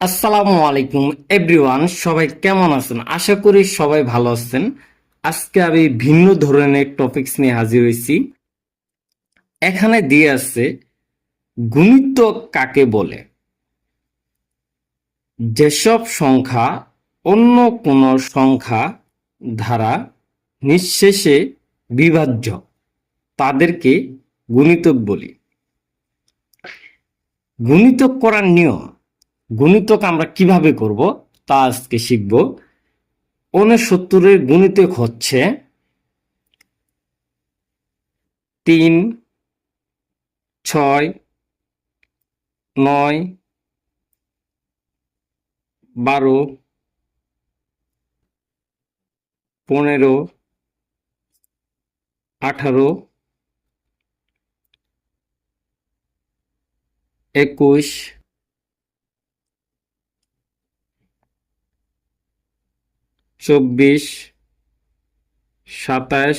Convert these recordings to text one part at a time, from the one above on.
আসসালামু আলাইকুম, এভরিওয়ান, সবাই কেমন আছেন? আশা করি সবাই ভালো আছেন। আজকে আমি ভিন্ন ধরনের টপিকস নিয়ে হাজির হয়েছি। এখানে দিয়ে আছে, গুণিত কাকে বলে? যেসব সংখ্যা অন্য কোনো সংখ্যা দ্বারা নিঃশেষে বিভাজ্য, তাদেরকে গুণিতক বলি। গুণিতক করার নিয়ম গুণিতক আমরা কীভাবে করব তা আজকে শিখব। উনসত্তরের গুণিতক হচ্ছে তিন, ছয়, নয়, বারো, পনেরো, আঠারো, একুশ চব্বিশ সাতাশ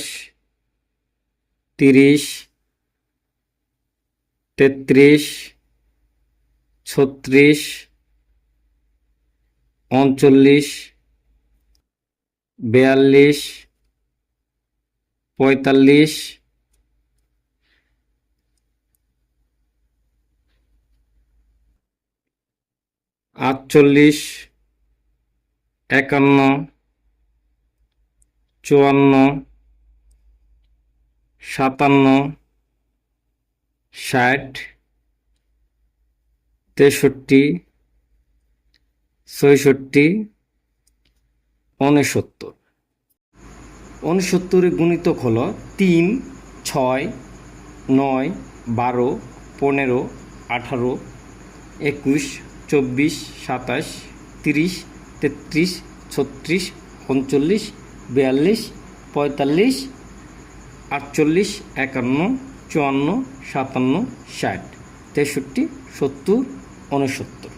তিরিশ তেত্রিশ ছত্রিশ উনচল্লিশ বিয়াল্লিশ পঁয়তাল্লিশ আটচল্লিশ একান্ন চুয়ান্ন, সাতান্ন, ষাট, তেষট্টি, ছয়ষট্টি, উনসত্তর। উনসত্তরের গুণিতক হল তিন, ছয়, নয়, বারো, পনেরো, আঠারো, একুশ, চব্বিশ, সাতাশ, তিরিশ, তেত্রিশ, ছত্রিশ, উনচল্লিশ বিয়াল্লিশ পঁয়তাল্লিশ আটচল্লিশ একান্ন চুয়ান্ন সাতান্ন ষাট তেষট্টি সত্তর উনসত্তর